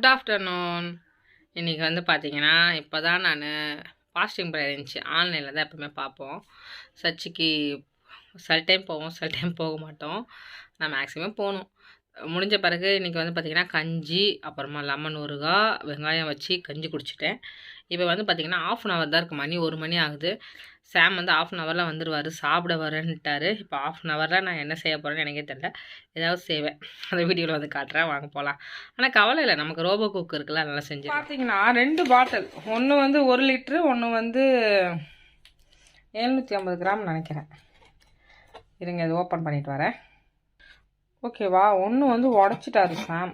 Good afternoon இன்றைக்கி வந்து பார்த்தீங்கன்னா இப்போ தான் நான் ஃபாஸ்டிங் ப்ரேயர் இருந்துச்சு. ஆன்லைனில் தான் எப்பவுமே பார்ப்போம். சர்ச்சுக்கு சில டைம் போவோம் சில டைம் போக மாட்டோம். நான் மேக்ஸிமம் போகணும். முடிஞ்ச பிறகு இன்றைக்கி வந்து பார்த்திங்கன்னா கஞ்சி அப்புறமா லெமன் ஊறுகாய் வெங்காயம் வச்சு கஞ்சி குடிச்சிட்டேன். இப்போ வந்து பார்த்திங்கன்னா ஆஃப் அன் ஹவர் தான் இருக்குது மணி ஒரு மணி ஆகுது. சாம் வந்து ஆஃப் அன் ஹவரில் வந்துடுவார் சாப்பிட வரேன்ட்டார் இப்போ ஆஃப் அன் ஹவரில் நான் என்ன செய்ய போகிறேன்னு எனக்கே தெரில ஏதாவது செய்வேன். அந்த வீடியோவில் வந்து காட்டுறேன். வாங்க போகலாம் ஆனால் கவலை இல்லை. நமக்கு ரோபோ குக் இருக்குல்ல நல்லா செஞ்சு பார்த்தீங்கன்னா ரெண்டு பாட்டில் ஒன்று வந்து ஒரு லிட்ரு ஒன்று வந்து எழுநூற்றி ஐம்பது கிராம் நினைக்கிறேன். இருங்க இது ஓப்பன் பண்ணிட்டு வரேன். ஓகேவா ஒன்று வந்து உடச்சிட்டாரு சாம்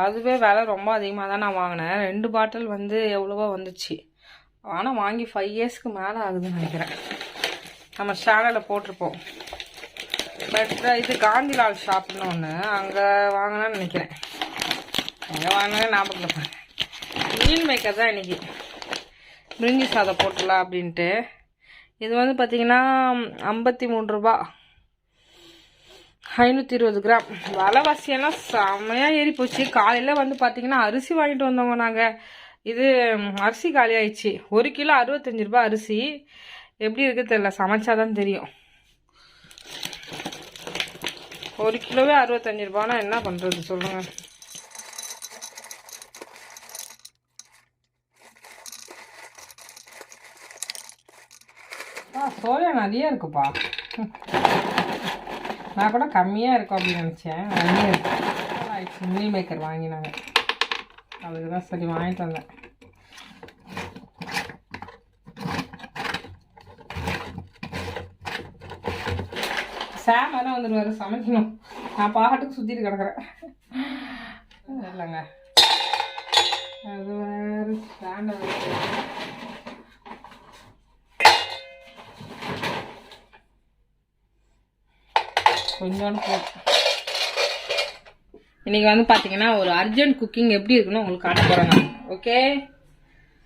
அதுவே விலை ரொம்ப அதிகமாக தான் நான் வாங்கினேன். ரெண்டு பாட்டில் வந்து எவ்வளவோ வந்துச்சு. ஆனால் வாங்கி ஃபைவ் இயர்ஸ்க்கு மேலே ஆகுதுன்னு நினைக்கிறேன். நம்ம சேனலில் போட்டிருப்போம். பட் இது காந்திலால் ஷாப்னு ஒன்று அங்கே வாங்கினேன்னு நினைக்கிறேன். எங்கே வாங்கினேன் ஞாபகம் மீன் மேக்கர் தான் இன்றைக்கி முருங்கி சாதம் போட்டுடலாம் அப்படின்ட்டு. இது வந்து பார்த்திங்கன்னா ஐம்பத்தி மூணு ரூபா. ஐநூற்றி இருபது கிராம். விலைவாசியெல்லாம் செம்மையாக ஏறி போச்சு காலையில் வந்து பார்த்திங்கன்னா அரிசி வாங்கிட்டு வந்தோங்க நாங்கள் இது அரிசி காலி ஆயிடுச்சு ஒரு கிலோ அறுபத்தஞ்சு ரூபாய் அரிசி. எப்படி இருக்கு தெரியல. சமைச்சாதான் தெரியும். ஒரு கிலோவே அறுபத்தஞ்சு ரூபானா என்ன பண்ணுறது சொல்லுங்கள் ஆ சோயா நிறைய இருக்குப்பா. நான் கூட கம்மியாக இருக்கும் அப்படின்னு நினச்சேன். நிறைய இருக்கு. ஆயிடுச்சு. மீல் மேக்கர் வாங்கினாங்க. அதுக்கு தான் சரி வாங்கிட்டு வந்தேன். சாம் வேணா வந்துடுவாரு சமைக்கணும். நான் பாட்டுக்கு சுற்றிட்டு கிடக்குறேன். இல்லைங்க அது வேறு ஸ்டாண்டை கொஞ்சோண்டு போட்டு இன்னைக்கு வந்து பார்த்தீங்கன்னா ஒரு அர்ஜென்ட் குக்கிங் எப்படி இருக்குன்னு உங்களுக்கு காட்ட போகிறேன் ஓகே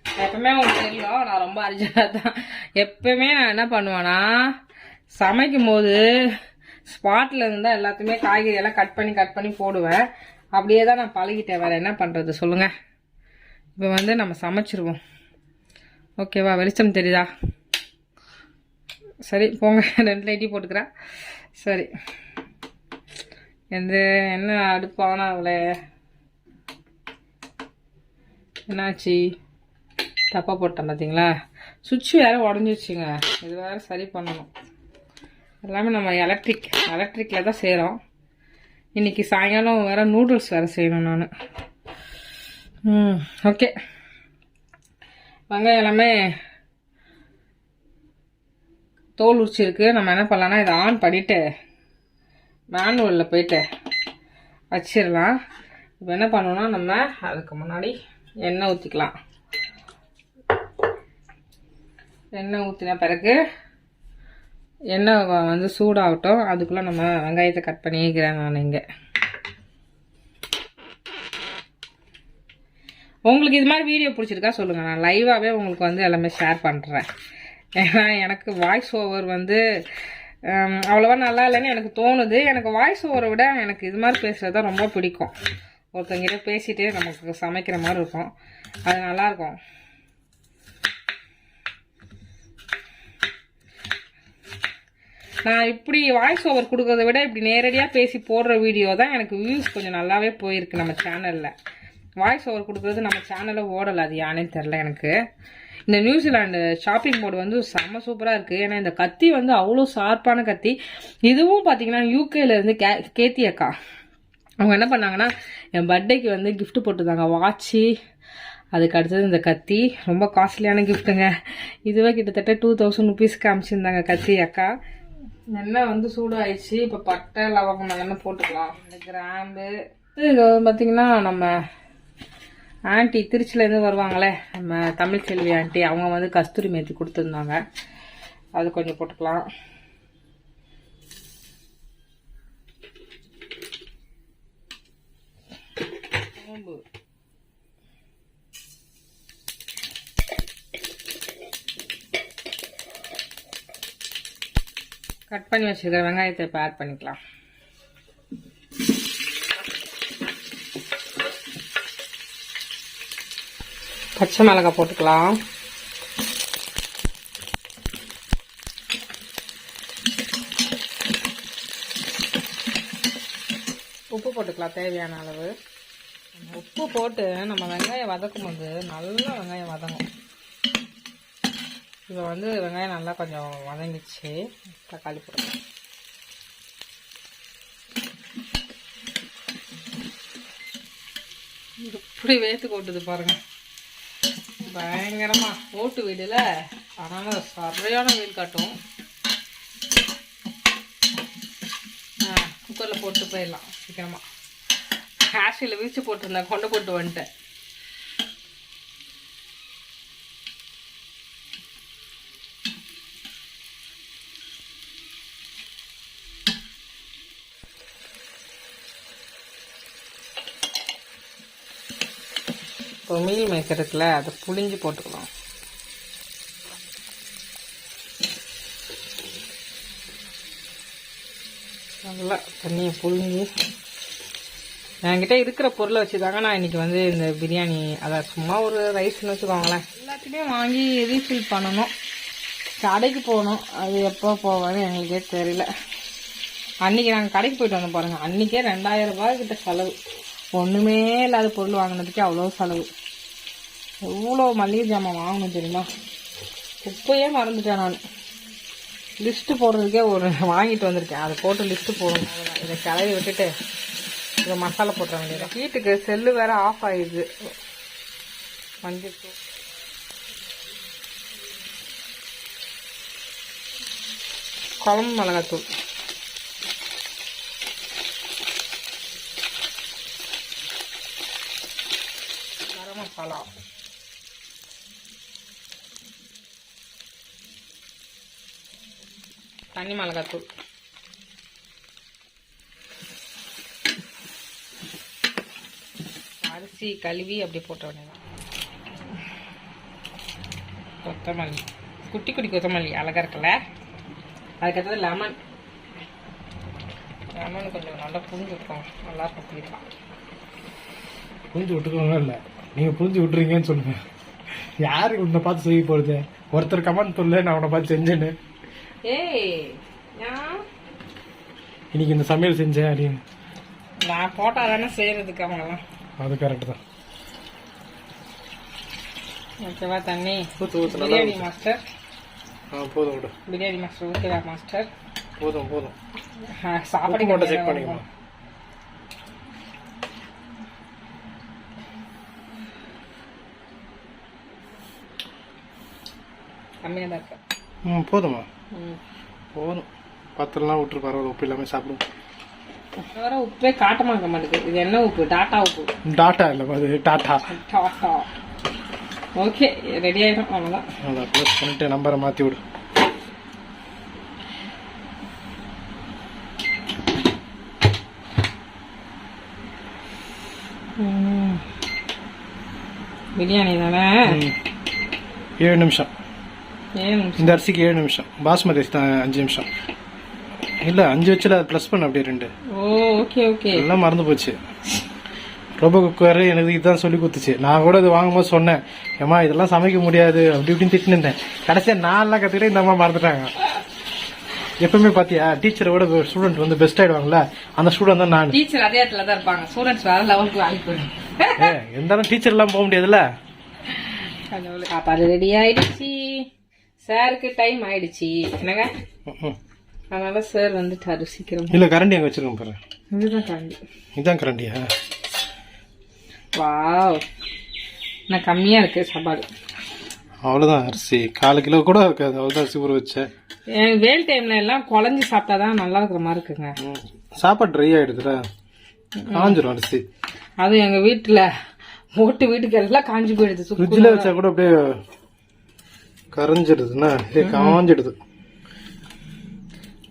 எப்பவுமே உங்களுக்கு தெரியும் நான் ரொம்ப அர்ஜென்ட்டாக தான். எப்பவுமே நான் என்ன பண்ணுவேன்னா சமைக்கும் போது ஸ்பாட்டில் இருந்தால் எல்லாத்தையுமே காய்கறி எல்லாம் கட் பண்ணி கட் பண்ணி போடுவேன். அப்படியே தான் நான் பழகிட்டேன். வேறு என்ன பண்ணுறது சொல்லுங்கள் இப்போ வந்து நம்ம சமைச்சிருவோம். ஓகேவா வெளிச்சம் தெரியுதா? சரி போங்க. ரெண்டு லைட்டி போட்டுக்கிறேன். சரி. எந்த என்ன அடுப்பானா அவளை என்னாச்சு? தப்பாக போட்டேன் பார்த்தீங்களா சுவிட்ச் வேறு உடஞ்சிச்சுங்க இது வேறு சரி பண்ணணும். எல்லாமே நம்ம எலக்ட்ரிக் எலக்ட்ரிக்கில் தான் செய்கிறோம் இன்னைக்கு சாயங்காலம் வேறு நூடுல்ஸ் வேறு செய்யணும் நான். ம் ஓகே வெங்காயம் எல்லாமே தோல் உரிச்சிருக்கு. நம்ம என்ன பண்ணலான்னா இதை ஆன் பண்ணிவிட்டு மேனுவலில் போயிட்டு வச்சிடலாம் இப்போ என்ன பண்ணணும்னா நம்ம அதுக்கு முன்னாடி எண்ணெய் ஊற்றிக்கலாம் எண்ணெய் ஊற்றின பிறகு எண்ணெய் வந்து சூடாகட்டும். அதுக்குள்ளே நம்ம வெங்காயத்தை கட் பண்ணிக்கிறேன் நான் இங்கே. உங்களுக்கு இது மாதிரி வீடியோ பிடிச்சிருக்கா சொல்லுங்கள் நான் லைவாகவே உங்களுக்கு வந்து எல்லாமே ஷேர் பண்ணுறேன் ஏன்னா எனக்கு வாய்ஸ் ஓவர் வந்து அவ்வளோவா நல்லா இல்லைன்னு எனக்கு தோணுது. எனக்கு வாய்ஸ் ஓவரை விட எனக்கு இது மாதிரி பேசுகிறது தான் ரொம்ப பிடிக்கும். ஒருத்தங்கிட்ட பேசிகிட்டே நமக்கு சமைக்கிற மாதிரி இருக்கும். அது நல்லாயிருக்கும் நான் இப்படி வாய்ஸ் ஓவர் கொடுக்கறத விட இப்படி நேரடியாக பேசி போடுற வீடியோ தான் எனக்கு வியூஸ் கொஞ்சம் நல்லாவே போயிருக்கு நம்ம சேனலில் வாய்ஸ் ஓவர் கொடுக்குறது நம்ம சேனலில் ஓடலை. அது யானே தெரில எனக்கு. இந்த நியூசிலாண்டு ஷாப்பிங் போர்டு வந்து செம்ம சூப்பராக இருக்குது ஏன்னா இந்த கத்தி வந்து அவ்வளோ ஷார்ப்பான கத்தி. இதுவும் பார்த்தீங்கன்னா யூகேலேருந்து கே கேத்தி அக்கா. அவங்க என்ன பண்ணாங்கன்னா என் பர்த்டேக்கு வந்து கிஃப்ட் போட்டுருந்தாங்க. வாட்சி அதுக்கு அடுத்தது இந்த கத்தி. ரொம்ப காஸ்ட்லியான கிஃப்ட்டுங்க இதுவே கிட்டத்தட்ட டூ தௌசண்ட் ருபீஸ்க்கு அமிச்சிருந்தாங்க கத்தி அக்கா. எண்ணெய் வந்து சூடாயிடுச்சு. இப்போ பட்டை லவங்கம் அதெல்லாம் போட்டுக்கலாம். இந்த கிராம்பு. இது பார்த்தீங்கன்னா நம்ம ஆண்டி திருச்சிலேருந்து வருவாங்களே நம்ம தமிழ் செல்வி ஆண்டி அவங்க வந்து கஸ்தூரி மேத்தி கொடுத்துருந்தாங்க. அது கொஞ்சம் போட்டுக்கலாம். சோம்பு. கட் பண்ணி வச்சிருக்கிற வெங்காயத்தை இப்போ ஆட் பண்ணிக்கலாம். பச்சை மிளகாய் போட்டுக்கலாம். உப்பு போட்டுக்கலாம் தேவையான அளவு. உப்பு போட்டு நம்ம வெங்காயம் வதக்கும் போது நல்லா வெங்காயம் வதங்கும். இப்போ வந்து வெங்காயம் நல்லா கொஞ்சம் வதங்கிச்சு தக்காளி போட்டு இப்படி வேத்து கொட்டுது பாருங்கள் பயங்கரமாக ஓட்டு வீடுல. அதனால சரியான வெயில் காட்டும். குக்கரில் போட்டு போயிடலாம். சீக்கிரமாக ஆஷியில் வீச்சு போட்டிருந்தேன். கொண்டு போட்டு வந்துட்டேன். இப்போ மீல் மேக்கர் இருக்குல்ல அதை புளிஞ்சு போட்டுக்கலாம். நல்லா தண்ணியை புழிஞ்சு. என்கிட்ட இருக்கிற பொருளை வச்சு தாங்க நான் இன்னைக்கு வந்து இந்த பிரியாணி அதை சும்மா ஒரு ரைஸ்னு வச்சுக்கோங்களேன். எல்லாத்துலேயும் வாங்கி ரீஃபில் பண்ணணும். கடைக்கு போகணும். அது எப்போ போவான்னு எங்களுக்கே தெரியல. அன்னைக்கு நாங்கள் கடைக்கு போயிட்டு வந்தோம் பாருங்கள் அன்னைக்கே ரெண்டாயிரம் ரூபாய்கிட்ட செலவு. ஒன்றுமே இல்லாத பொருள் வாங்கினதுக்கே அவ்வளோ செலவு. எவ்வளோ மளிகை ஜாமான் வாங்கணும் தெரியுமா? குப்பையே மறந்துட்டேன் நான். லிஸ்ட்டு போடுறதுக்கே ஒரு வாங்கிட்டு வந்திருக்கேன். அதை போட்டு லிஸ்ட்டு போடணும் இதை கிளறி விட்டுட்டு இதை மசாலா போட்டுற வேண்டியது வீட்டுக்கு செல்லு வேற ஆஃப் ஆயிடுது. மஞ்சள் தூள். குழம்பு மிளகாத்தூள் கரம் மசாலா தனி மிளகாத்தூள். அரிசி கழுவி அப்படி போட்ட வேண்டியதான் கொத்தமல்லி. குட்டி குட்டி கொத்தமல்லி அழகா இருக்குல்ல? அதுக்கடுத்தது லெமன் லெமன் கொஞ்சம் நல்லா புரிஞ்சுருக்கோம் நல்லா பற்றிருக்கான் புரிஞ்சு விட்டுக்கணும் இல்லை. நீங்கள் புரிஞ்சு விட்டுறீங்கன்னு சொல்லுங்கள் யாரு உன்னை பார்த்து செய்ய போகிறது ஒருத்தர் கமெண்ட் சொல்லு நான் உன்னை பார்த்து செஞ்சேன்னு. இன்னைக்கு இந்த சமையல் செஞ்சேன் அப்படின்னு நான் போட்டா தானே செய்யறதுக்கு அவங்கெல்லாம். அது கரெக்ட் தான். ஓகேவா தண்ணி? ஊற்று ஊற்று நல்லா பிரியாணி மாஸ்டர் போதும் விடு. பிரியாணி மாஸ்டர் ஓகேவா மாஸ்டர் போதும் போதும். சாப்பாடு மட்டும் செக் கம்மியா பண்ணிக்கணும் இருக்கும். கம்மியா தான் இருக்கு. ம் போதுமா. போதும். பத்திரம்லாம் விட்டுரு பரவாயில்ல உப்பு இல்லாமல் சாப்பிடும். வேற உப்பே மாட்ட மாட்டேங்குது. இது என்ன உப்பு? டாட்டா உப்பு. டாட்டா இல்லை அது டாட்டா. டாட்டா. ஓகே ரெடி ஆயிடும் அவ்வளோதான் அதை ப்ளஸ் பண்ணிட்டு நம்பரை மாற்றி விடு. பிரியாணி தானே? ஏழு நிமிஷம். இந்த அரிசிக்கு ஏழு நிமிஷம். பாஸ்மதி அரிசி தான் அஞ்சு நிமிஷம். இல்லை அஞ்சு வச்சுல அதை ப்ளஸ் பண்ண அப்படியே ரெண்டு. ஓ ஓகே ஓகே எல்லாம் மறந்து போச்சு. ரொம்ப குக்கர் எனக்கு இதுதான் சொல்லி கொடுத்துச்சு. நான் கூட இது வாங்கும்போது சொன்னேன். ஏம்மா இதெல்லாம் சமைக்க முடியாது. அப்படி இப்படின்னு திட்டின்னு இருந்தேன். கடைசியாக நான்லாம் கற்றுக்கிட்டு இந்த அம்மா மறந்துட்டாங்க. எப்பவுமே பாத்தியா டீச்சரோட ஸ்டூடெண்ட் வந்து பெஸ்ட் ஆயிடுவாங்கல்ல? அந்த ஸ்டூடெண்ட் தான் நான். டீச்சர் அதே இடத்துல தான் இருப்பாங்க. ஸ்டூடெண்ட்ஸ் வேற லெவலுக்கு வேலைக்கு போயிடும் இருந்தாலும் டீச்சர் எல்லாம் போக முடியாதுல்ல? சாப்பாடு ரெடி ஆயிடுச்சு. சாருக்கு டைம் ஆயிடுச்சு. என்னங்க. அதனால சார் வந்துட்டாரு சீக்கிரம். இல்ல கரண்டி அங்க வச்சிருக்கேன் பாரு. இதுதான் கரண்டி. இதான் கரண்டியா? வாவ். நான் கம்மியா இருக்கு சாப்பாடு. அவ்வளவுதான் அரிசி. கால் கிலோ கூட இருக்காது. அவ்வளவுதான் அரிசி ஊற வச்சேன் எனக்கு வெயில் டைம்ல எல்லாம் குழஞ்சி சாப்பிட்டாதான் நல்லா இருக்கிற மாதிரி இருக்குங்க. சாப்பாடு ட்ரை ஆயிடுதுடா. காஞ்சிரும் அரிசி. அது எங்க வீட்டுல ஓட்டு வீட்டுக்கு எல்லாம் காஞ்சி போயிடுது. ஃப்ரிட்ஜில் வச்சா கூட அப்படியே கரைஞ்சிடுதுன்னா அப்படியே காஞ்சிடுது.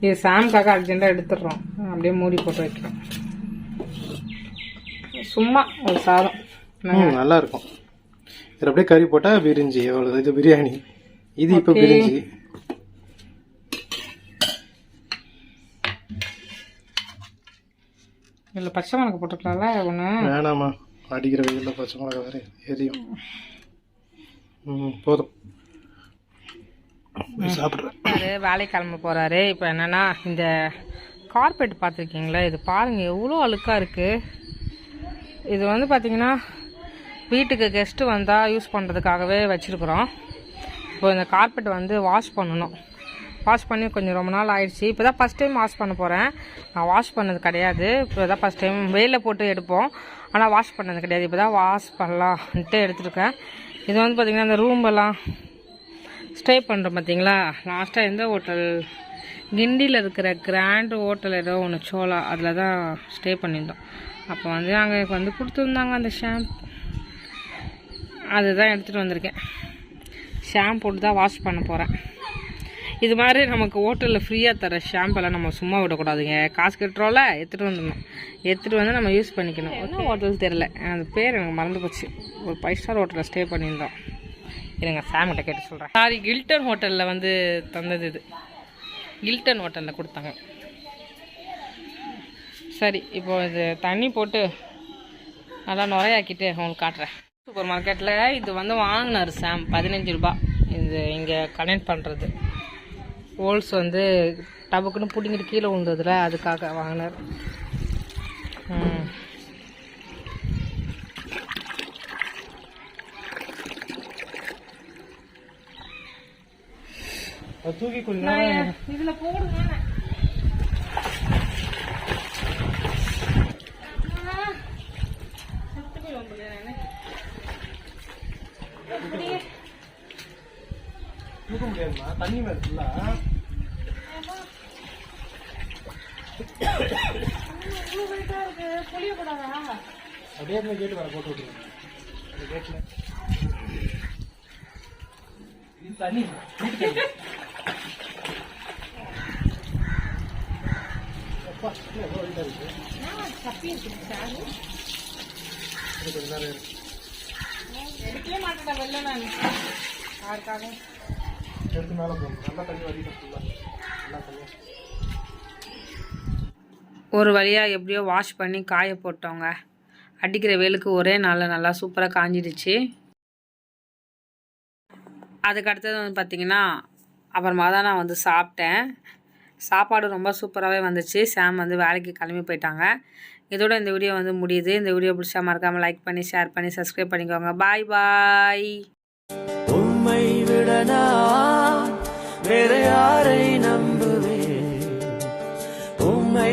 இது சாம்காக அர்ஜென்ட்டா எடுத்துடுறோம். அப்படியே மூடி போட்டு வைக்கிறோம். சும்மா ஒரு சாதம். நல்லா இருக்கும் இது அப்படியே கறி போட்டா பிரிஞ்சி எவ்வளவு இது பிரியாணி. இது இப்ப. பிரிஞ்சி. இல்ல பச்சை மிளகா போட்டுக்கலாம்ல ஒண்ணு? வேணாமா அடிக்கிற வெயில்ல பச்சை மிளகா வேற எரியும். போதும். சாப்பிட்றேன். வேலைக்கு கிளம்ப போகிறாரு இப்போ என்னென்னா இந்த கார்பெட் பார்த்துருக்கீங்களா? இது பாருங்கள் எவ்வளோ அழுக்காக இருக்குது இது வந்து பார்த்திங்கன்னா வீட்டுக்கு கெஸ்ட்டு வந்தால் யூஸ் பண்ணுறதுக்காகவே வச்சுருக்குறோம். இப்போ இந்த கார்பெட் வந்து வாஷ் பண்ணணும். வாஷ் பண்ணி கொஞ்சம் ரொம்ப நாள் ஆயிடுச்சு. இப்போ தான் ஃபஸ்ட் டைம் வாஷ் பண்ண போகிறேன் நான் வாஷ் பண்ணது கிடையாது. இப்போ தான் ஃபஸ்ட் டைம் வெயிலில் போட்டு எடுப்போம். ஆனால் வாஷ் பண்ணது கிடையாது. இப்போ தான் வாஷ் பண்ணலான்ட்டு எடுத்துருக்கேன். இது வந்து பார்த்திங்கன்னா இந்த ரூம் எல்லாம் ஸ்டே பண்ணுறோம் பார்த்தீங்களா லாஸ்ட்டாக எந்த ஹோட்டல் கிண்டியில் இருக்கிற கிராண்ட் ஹோட்டல் ஏதோ ஒன்று சோலா. அதில் தான் ஸ்டே பண்ணியிருந்தோம். அப்போ வந்து அங்கே வந்து கொடுத்துருந்தாங்க அந்த ஷாம்பு அதுதான் எடுத்துகிட்டு வந்திருக்கேன். ஷாம்பு போட்டு தான் வாஷ் பண்ண போகிறேன் இது மாதிரி நமக்கு ஹோட்டலில் ஃப்ரீயாக தர ஷாம்பெல்லாம் நம்ம சும்மா விடக்கூடாதுங்க. காசு கட்டுறோம்ல எடுத்துகிட்டு வந்துடணும். எடுத்துகிட்டு வந்து நம்ம யூஸ் பண்ணிக்கணும். என்ன ஹோட்டல் தெரில அந்த பேர் எனக்கு மறந்து போச்சு. ஒரு ஃபைவ் ஸ்டார் ஹோட்டலில் ஸ்டே பண்ணியிருந்தோம். இருங்க சாமிகிட்ட கேட்டு சொல்கிறேன் சாரி கில்டன் ஹோட்டலில் வந்து தந்தது இது. கில்டன் ஹோட்டலில் கொடுத்தாங்க. சரி இப்போ இது தண்ணி போட்டு நல்லா நுரையாக்கிட்டு உங்களுக்கு காட்டுறேன். சூப்பர் மார்க்கெட்டில் இது வந்து வாங்கினார் சாம் பதினஞ்சு ரூபாய் இது இங்கே கனெக்ட் பண்ணுறது ஹோல்ஸ் வந்து டபுக்குன்னு பிடிங்கிட்டு கீழே விழுந்ததில் அதுக்காக வாங்கினார். தூக்கி கொஞ்ச நேரம் இதுல போடுங்க தூக்க முடியாதுமா? தண்ணி மேல ஃபுல்லா அப்படியே கேட்டு வர போட்டு விட்டுருங்க. கேட்ல தண்ணி வீட்டு தண்ணி. அப்பா, என்ன இவ்வளவு இதா இருக்கு? இது கொஞ்ச நேரம் இருக்கு. எடுக்கவே மாட்டேன் வெளில நான் எடுத்து போகணும் நல்லா தண்ணி வடிக்கணும் நல்லா ஒரு வழியாக எப்படியோ வாஷ் பண்ணி காய போட்டோங்க. அடிக்கிற வெயிலுக்கு ஒரே நாளில் நல்லா சூப்பராக காஞ்சிடுச்சு. அதுக்கு அடுத்தது வந்து பார்த்திங்கன்னா அப்புறமா தான் நான் வந்து சாப்பிட்டேன். சாப்பாடு ரொம்ப சூப்பராகவே வந்துச்சு. சாம் வந்து வேலைக்கு கிளம்பி போயிட்டாங்க. இதோட இந்த வீடியோ வந்து முடியுது. இந்த வீடியோ பிடிச்சா மறக்காமல் லைக் பண்ணி ஷேர் பண்ணி சப்ஸ்கிரைப் பண்ணிக்கோங்க. பாய் பாய் உண்மை விட வேற யாரை நம்புவேன்? உண்மை